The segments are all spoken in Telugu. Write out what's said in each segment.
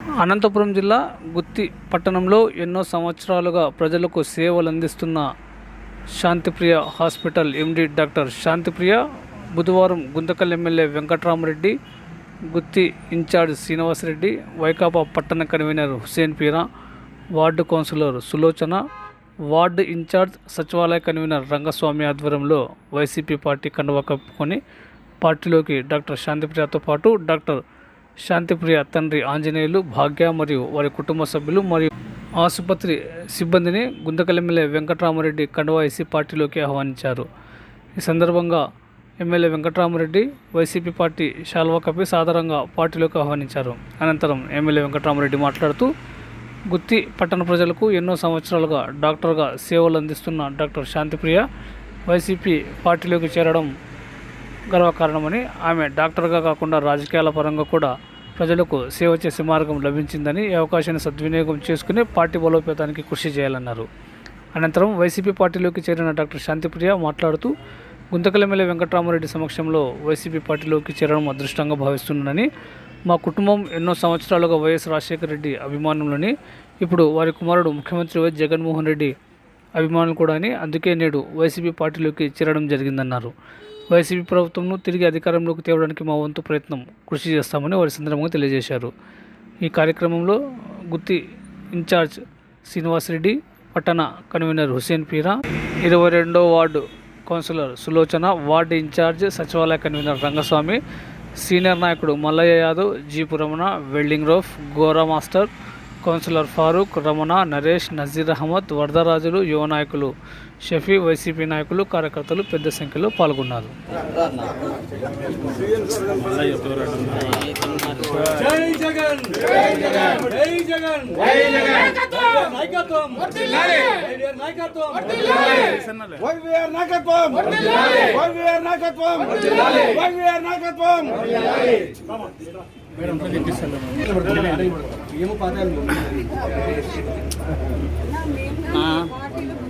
అనంతపురం జిల్లా గుత్తి పట్టణంలో ఎన్నో సంవత్సరాలుగా ప్రజలకు సేవలు అందిస్తున్న Shantipriya hospital MD doctor Shantipriya బుధవారం గుంతకల్ ఎమ్మెల్యే వెంకట్రామరెడ్డి గుత్తి ఇన్ఛార్జ్ శ్రీనివాసరెడ్డి వైకాపా పట్టణ convener Hussain Peera ward councillor Sulochana ward in-charge సచివాలయ కన్వీనర్ రంగస్వామి ఆధ్వర్యంలో వైసీపీ పార్టీ కండువా కప్పుకొని పార్టీలోకి డాక్టర్ శాంతిప్రియతో పాటు డాక్టర్ శాంతిప్రియ తండ్రి ఆంజనేయులు భాగ్య మరియు వారి కుటుంబ సభ్యులు మరియు ఆసుపత్రి సిబ్బందిని గుంతకల్ ఎమ్మెల్యే వెంకటరామరెడ్డి కండవాయిసి పార్టీలోకి ఆహ్వానించారు. ఈ సందర్భంగా ఎమ్మెల్యే వెంకటరామరెడ్డి వైసీపీ పార్టీ శాల్వా కప్పి సాధారణంగా పార్టీలోకి ఆహ్వానించారు. అనంతరం ఎమ్మెల్యే వెంకటరామరెడ్డి మాట్లాడుతూ గుత్తి పట్టణ ప్రజలకు ఎన్నో సంవత్సరాలుగా డాక్టర్గా సేవలు అందిస్తున్న డాక్టర్ శాంతిప్రియ వైసీపీ పార్టీలోకి చేరడం గర్వకారణమని ఆమె డాక్టర్గా కాకుండా రాజకీయాల పరంగా కూడా ప్రజలకు సేవ చేసే మార్గం లభించిందని ఈ అవకాశాన్ని సద్వినియోగం చేసుకుని పార్టీ బలోపేతానికి కృషి చేయాలన్నారు. అనంతరం వైసీపీ పార్టీలోకి చేరిన డాక్టర్ శాంతిప్రియ మాట్లాడుతూ గుంతకల్ ఎమ్మెల్యే వెంకటరామరెడ్డి సమక్షంలో వైసీపీ పార్టీలోకి చేరడం అదృష్టంగా భావిస్తున్నానని మా కుటుంబం ఎన్నో సంవత్సరాలుగా వైఎస్ రాజశేఖర రెడ్డి అభిమానులని ఇప్పుడు వారి కుమారుడు ముఖ్యమంత్రి వైఎస్ జగన్మోహన్ రెడ్డి అభిమానులు కూడా అని అందుకే నేడు వైసీపీ పార్టీలోకి చేరడం జరిగిందన్నారు. వైసీపీ ప్రభుత్వంను తిరిగి అధికారంలోకి తేవడానికి మా వంతు ప్రయత్నం కృషి చేస్తామని వారి సందర్భంగా తెలియజేశారు. ఈ కార్యక్రమంలో గుత్తి ఇన్ఛార్జ్ శ్రీనివాసరెడ్డి పట్టణ కన్వీనర్ హుసేన్ పీరా ఇరవై రెండో ward councillor Sulochana ward in-charge సచివాలయ కన్వీనర్ రంగస్వామి సీనియర్ నాయకుడు Mallaiah Yadav jeep Ramana welding roof Gora master councillor Farooq Ramana Naresh Nazeer Ahmed Varadarajulu యువ నాయకులు. షఫీ వైసీపీ నాయకులు కార్యకర్తలు పెద్ద సంఖ్యలో పాల్గొన్నారు. జై జగన్! జై జగన్! జై జగన్! జై జగన్! నాయకత్వం వర్ధిల్లాలి నాయకత్వం! వర్ధిల్లాలి వైవిఆర్ నాయకత్వం! వైవిఆర్ నాయకత్వం! వైవిఆర్ నాయకత్వం! ఏమో పాదాలు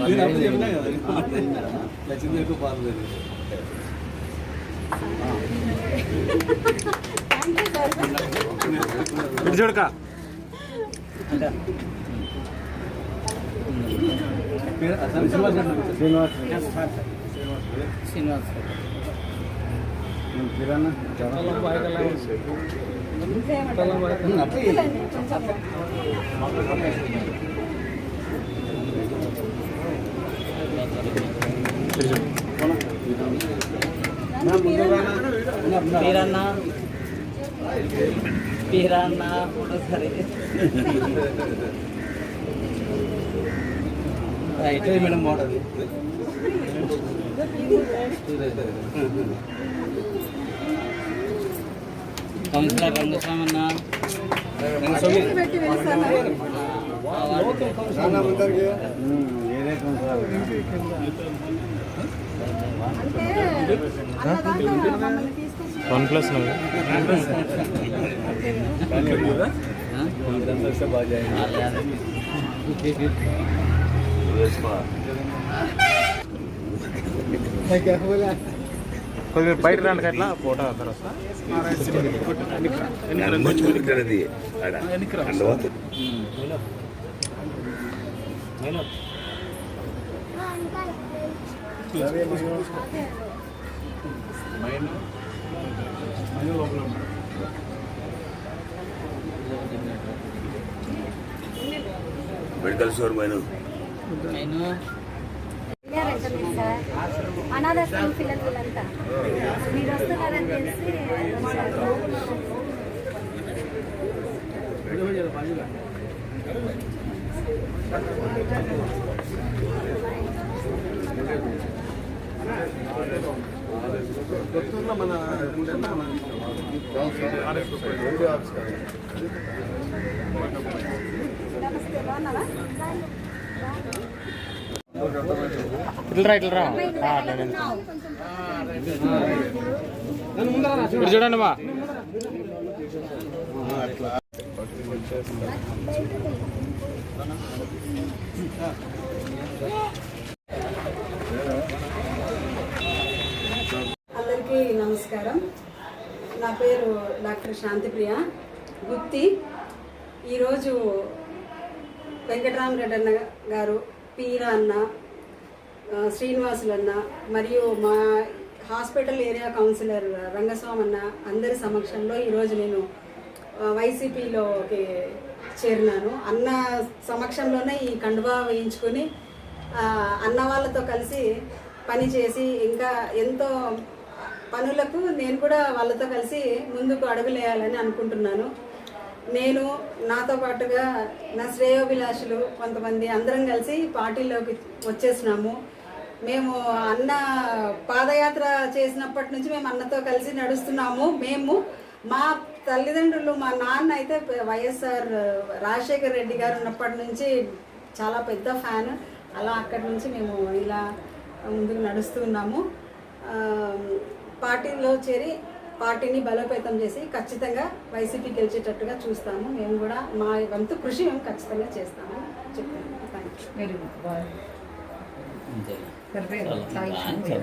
నేను అప్పుడు చెప్పినా కదా లక్ష్మీ ఎక్కువ పాలు చూడక పేరు అతను శ్రీనివాస్ అంటారు. శ్రీనివాస్ శ్రీనివాస్ కిరణ్ అట్లే तेरा नाम तेरा नाम கவுன்சிலர் ரங்கசாமி వన్ ప్లస్ కొద్దిగా బయట రాండి అట్లా ఫోటో అందరు వస్తా. మెడికల్ స్టోర్ మైన నేను వెళ్ళారంట మీరు సార్ అనాథాశ్రమం పిల్లలు వీళ్ళంతా మీరు వస్తున్నారని తెలిసి వచ్చారు. కొత్తూరులో ఇట్లరా ఇట్లరా? ఆ, చూడండి మా. అట్లా నా పేరు డాక్టర్ శాంతిప్రియ. గుత్తి. ఈరోజు వెంకటరామరెడ్డి అన్న గారు పీరా అన్న శ్రీనివాసులన్న మరియు మా హాస్పిటల్ ఏరియా కౌన్సిలర్ రంగస్వామి అన్న అందరి సమక్షంలో ఈరోజు నేను వైసీపీలోకి చేరినాను. అన్న సమక్షంలోనే ఈ కండువా వేయించుకొని అన్న వాళ్ళతో కలిసి పని చేసి ఇంకా ఎంతో పనులకు నేను కూడా వాళ్ళతో కలిసి ముందుకు అడుగులేయాలని అనుకుంటున్నాను. నేను నాతో పాటుగా నా శ్రేయోభిలాషులు కొంతమంది అందరం కలిసి పార్టీలోకి వచ్చేసినాము. మేము అన్న పాదయాత్ర చేసినప్పటి నుంచి మేము అన్నతో కలిసి నడుస్తున్నాము. మేము మా తల్లిదండ్రులు మా నాన్న అయితే వైఎస్ఆర్ రాజశేఖర్ రెడ్డి గారు ఉన్నప్పటి నుంచి చాలా పెద్ద ఫ్యాన్. అలా అక్కడి నుంచి మేము ఇలా ముందుకు నడుస్తున్నాము. పార్టీలో చేరి పార్టీని బలోపేతం చేసి ఖచ్చితంగా వైసీపీ గెలిచేటట్టుగా చూస్తాము. మేము కూడా మా వంతు కృషి మేము ఖచ్చితంగా చేస్తాము చెప్పాను థ్యాంక్ యూ